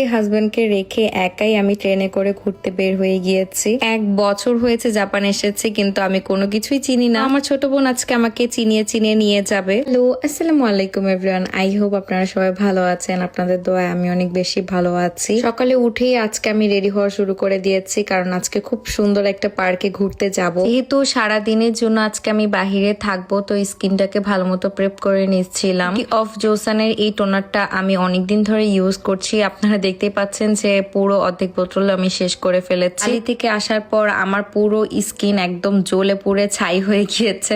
আজকে হাজবেন্ডকে রেখে একাই আমি ট্রেনে করে ঘুরতে বের হয়ে গিয়েছি। এক বছর হয়েছে জাপান এসেছি, কিন্তু আমি কোনো কিছুই চিনি না। আমার ছোট বোন আজকে আমাকে চিনিয়ে চিনিয়ে নিয়ে যাবে। হ্যালো আসসালামু আলাইকুম এভরিওয়ান আই হোপ আপনারা সবাই ভালো আছেন। আপনাদের দোয়ায় আমি অনেক বেশি ভালো আছি। সকালে উঠেই আজকে আমি রেডি হওয়া শুরু করে দিয়েছি, কারণ আজকে খুব সুন্দর একটা পার্কে ঘুরতে যাব। যেহেতু সারা দিনের জন্য আজকে আমি বাহিরে থাকব, তো স্কিনটাকে ভালো মতো প্রেপ করে নিচ্ছিলাম। অফ জোসানের এই টোনারটা আমি অনেকদিন ধরে ইউজ করছি। আপনারা দেখতেই পাচ্ছেন যে পুরো অর্ধেক বোতল আমি শেষ করে ফেলেছি। বাড়ি থেকে আসার পর আমার পুরো স্কিন একদম জ্বলে পুড়ে ছাই হয়ে গিয়েছে।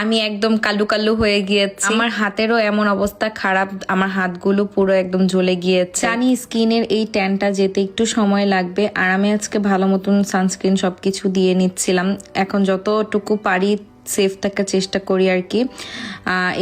আমি একদম কালু কালু হয়ে গিয়েছি। আমার হাতেরও এমন অবস্থা খারাপ আমার হাতগুলো পুরো একদম জ্বলে গিয়েছে। জানি স্কিনের এই ট্যানটা যেতে একটু সময় লাগবে আর আমি আজকে ভালো মতন সানস্ক্রিন সবকিছু দিয়ে নিচ্ছিলাম। এখন যতটুকু পারি সেফ থাকার চেষ্টা করি আর কি।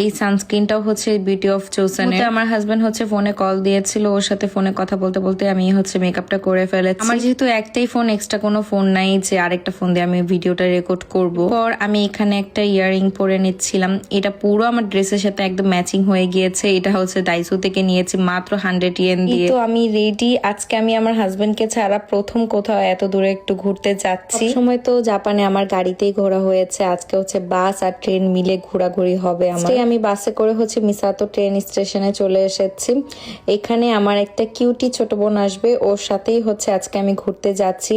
এই সানস্ক্রিনটাও হচ্ছে বিউটি অফ চোসানের আমার হাজবেন্ড হচ্ছে ফোনে কল দিয়েছিল ওর সাথে ফোনে কথা বলতে বলতে আমি হচ্ছে মেকআপটা করে ফেলেছি। আমার যেহেতু একটাই ফোন এক্সট্রা কোনো ফোন নাই যে আরেকটা ফোন দিয়ে আমি ভিডিওটা রেকর্ড করব। পর আমি এখানে একটা ইয়ারিং পরে নিচ্ছিলাম। এটা পুরো আমার ড্রেসের সাথে একদম ম্যাচিং হয়ে গিয়েছে। এটা হচ্ছে ডাইসো থেকে নিয়েছি মাত্র হান্ড্রেড ইয়েন দিয়ে। তো আমি রেডি আজকে আমি আমার হাজবেন্ডকে ছাড়া প্রথম কোথাও এত দূরে একটু ঘুরতে যাচ্ছি। সময় তো জাপানে আমার গাড়িতেই ঘোরা হয়েছে। আজকে হচ্ছে বাস আর ট্রেন মিলে ঘোরাঘুরি হবে আমার। আমি বাসে করে হচ্ছে মিসাতো ট্রেন স্টেশনে চলে এসেছি। এখানে আমার একটা কিউটি ছোট বোন আসবে ওর সাথেই হচ্ছে আজকে আমি ঘুরতে যাচ্ছি।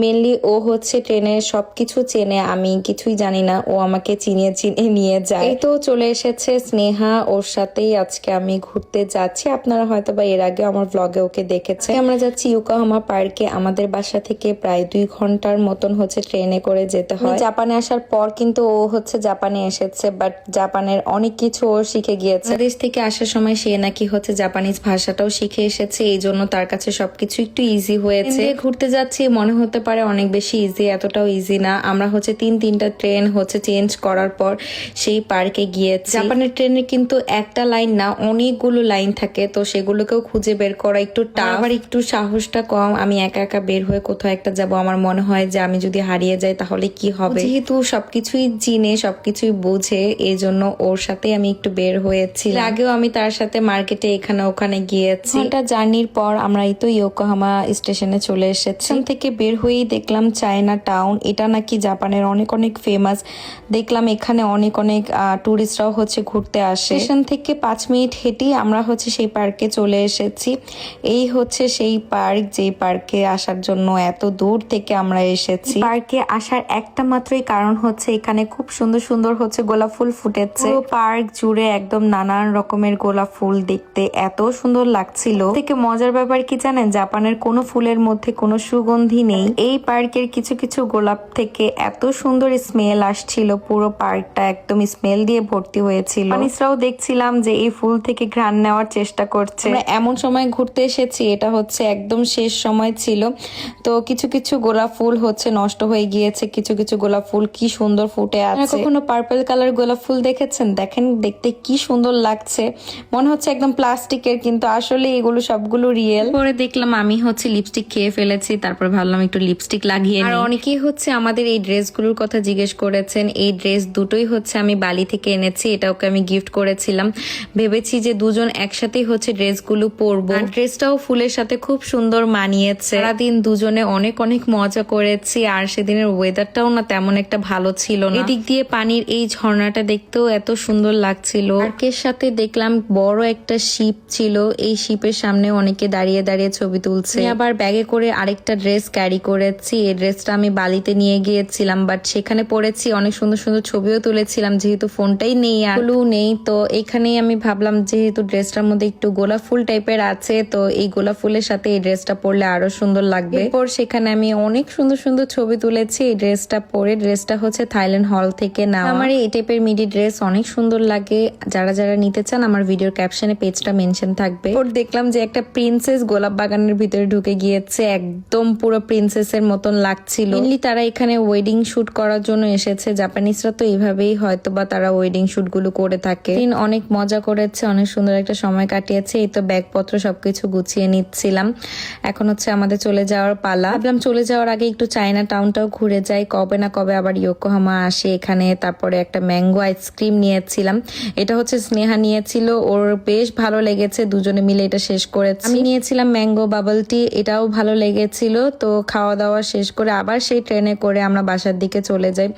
মেনলি ও হচ্ছে ট্রেনের সবকিছু চেনে আমি কিছুই জানি না ও আমাকে চিনিয়ে চিনিয়ে নিয়ে যায়। এই তো চলে এসেছে স্নেহা ওর সাথেই আজকে আমি ঘুরতে যাচ্ছি। আপনারা হয়তো বা এর আগে আমার ব্লগে ওকে দেখেছে আমরা যাচ্ছি ইউকাহামা পার্কে আমাদের বাসা থেকে প্রায় দুই ঘণ্টার মতন হচ্ছে ট্রেনে করে যেতে হয়। জাপানে আসার পর কিন্তু ও হচ্ছে জাপানে এসেছে বাট জাপানের অনেক কিছু ও শিখে গিয়েছে। দেশ থেকে আসার সময় সে নাকি হচ্ছে জাপানিজ ভাষাটাও শিখে এসেছে এই জন্য তার কাছে সবকিছু একটু ইজি হয়েছে। ঘুরতে যাচ্ছি মনে হতে পারে অনেক বেশি ইজি এতটাও ইজি না। আমরা হচ্ছে তিন তিনটা ট্রেন হচ্ছে চেঞ্জ করার পর সেই পার্কে গিয়েছি। জাপানের ট্রেনে কিন্তু একটা লাইন না অনেকগুলো লাইন থাকে তো সেগুলোকেও খুঁজে বের করা একটু আবার একটু সাহসটা কম আমি একা একা বের হয়ে কোথাও একটা যাব আমার মনে হয় যে আমি যদি হারিয়ে যাই তাহলে কি হবে? যেহেতু সবকিছুই চিনে সবকিছুই বোঝে এই জন্য ওর সাথে আমি একটু বের হয়েছি আগেও আমি তার সাথে মার্কেটে এখানে ওখানে গিয়েছি। ঘণ্টা জার্নির পর আমরা এই তো ইয়োকোহামা স্টেশনে চলে এসেছি। থেকে বের হয়েই দেখলাম চায়না টাউন। এটা নাকি জাপানের অনেক অনেক ফেমাস দেখলাম এখানে অনেক অনেক টুরিস্টরাও হচ্ছে ঘুরতে আসে। স্টেশন থেকে পাঁচ মিনিট হেঁটেই আমরা হচ্ছে সেই পার্কে চলে এসেছি। এই হচ্ছে সেই পার্ক যে পার্কে আসার জন্য এত দূর থেকে আমরা এসেছি। পার্কে আসার একটা মাত্রই কারণ হচ্ছে এখানে খুব সুন্দর সুন্দর হচ্ছে গোলাপ ফুল ফুটেছে। পুরো পার্ক জুড়ে একদম নানান রকমের গোলাপ ফুল দেখতে এত সুন্দর লাগছিল। থেকে মজার ব্যাপার কি জানেন? জাপানের কোনো ফুলের মধ্যে কোনো সুগন্ধি নেই। এই পার্কের কিছু কিছু গোলাপ থেকে এত সুন্দর স্মেল আসছিল। পুরো পার্কটা একদম স্মেল দিয়ে ভর্তি হয়েছিল। মানুষরাও দেখছিলাম যে এই ফুল থেকে ঘ্রাণ নেওয়ার চেষ্টা করছে। এমন সময় ঘুরতে এসেছি, এটা হচ্ছে একদম শেষ সময় ছিল। তো কিছু কিছু গোলাপ ফুল হচ্ছে নষ্ট হয়ে গিয়েছে। কিছু কিছু গোলাপ ফুল কি সুন্দর ফুটে আছে। কখনো পার্পল কালার গোলাপ ফুল দেখেছেন? দেখেন দেখতে কি সুন্দর লাগছে। মনে হচ্ছে একদম প্লাস্টিকের কিন্তু আসলে এগুলো সবগুলো রিয়েল পরে দেখলাম আমি হচ্ছে লিপস্টিক খেয়ে ফেলেছি তারপর ভাবলাম একটু লিপস্টিক লাগিয়ে আর অনেকেই হচ্ছে আমাদের এই ড্রেসগুলোর কথা জিজ্ঞেস করেছেন এই ড্রেস দুটোই হচ্ছে আমি বালি থেকে এনেছি এটা ওকে আমি গিফট করেছিলাম। ভেবেছি যে দুজন একসাথেই হচ্ছে ড্রেসগুলো পরবো। আর ড্রেসটাও ফুলের সাথে খুব সুন্দর মানিয়েছে। সারাদিন দুজনে অনেক অনেক মজা করেছি আর সেদিনের ওয়েদারটাও না তেমন একটা ভালো ছিল না। এদিক দিয়ে পানির এই ঝর্ণাটা দেখতেও এত সুন্দর লাগছিল। পার্কের সাথে দেখলাম বড় একটা শিপ ছিল। এই শিপের সামনে অনেকে দাঁড়িয়ে দাঁড়িয়ে ছবি তুলছে। আবার ব্যাগে করে আরেকটা ড্রেস ক্যারি করেছি। এই ড্রেসটা আমি বালিতে নিয়ে গিয়েছিলাম, বাট সেখানে পরেছি অনেক সুন্দর সুন্দর ছবিও তুলেছিলাম, যেহেতু ফোনটাই নেই আর ফুলও নেই। তো এখানেই আমি ভাবলাম, যেহেতু ড্রেসটার মধ্যে একটু গোলাপ ফুল টাইপের আছে, তো এই গোলাপ ফুলের সাথে এই ড্রেসটা পরলে আরও সুন্দর লাগবে। এরপর সেখানে আমি অনেক সুন্দর সুন্দর ছবি তুলেছি। এই ড্রেসটা পরে, ড্রেসটা হচ্ছে থাইল্যান্ড হল থেকে না আমার এই টাইপের মিডি ড্রেস অনেক সুন্দর লাগে। যারা যারা নিতে চান আমার ভিডিওর ক্যাপশনে পেজটা মেনশন থাকবে। ওর দেখলাম যে একটা প্রিন্সেস গোলাপ বাগানের ভিতরে ঢুকে গিয়েছে। একদম পুরো প্রিন্সেসের মতন লাগছিল। মেনলি তারা এখানে ওয়েডিং শুট করার জন্য এসেছে। জাপানিজরা তো এইভাবেই হয়তো বা তারা ওয়েডিং শুটগুলো করে থাকে। দিন অনেক মজা করেছে অনেক সুন্দর একটা সময় কাটিয়েছে। এই তো ব্যাগপত্র সবকিছু গুছিয়ে নিচ্ছিলাম। এখন হচ্ছে আমাদের চলে যাওয়ার পালা। ভাবলাম চলে যাওয়ার আগে একটু চায়না টাউনটাও ঘুরে যাই। কবে না কবে আবার ইয়োকোহামা আসি। আসি এখানে তারপরে একটা ম্যাঙ্গো আইসক্রিম নিয়েছিলাম। এটা হচ্ছে স্নেহা নিয়েছিল। ওর বেশ ভালো লেগেছে। দুজনে মিলে এটা শেষ করেছি। আমি নিয়েছিলাম ম্যাঙ্গো বাবল টি। এটাও ভালো লেগেছিল। তো খাওয়া দাওয়া শেষ করে আবার সেই ট্রেনে করে আমরা বাসার দিকে চলে যাই।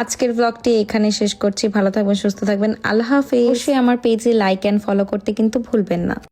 আজকের ব্লগটি এখানে শেষ করছি। ভালো থাকবেন, সুস্থ থাকবেন। আল্লাহ হাফিজ। অবশ্যই আমার পেজে লাইক অ্যান্ড ফলো করতে কিন্তু ভুলবেন না।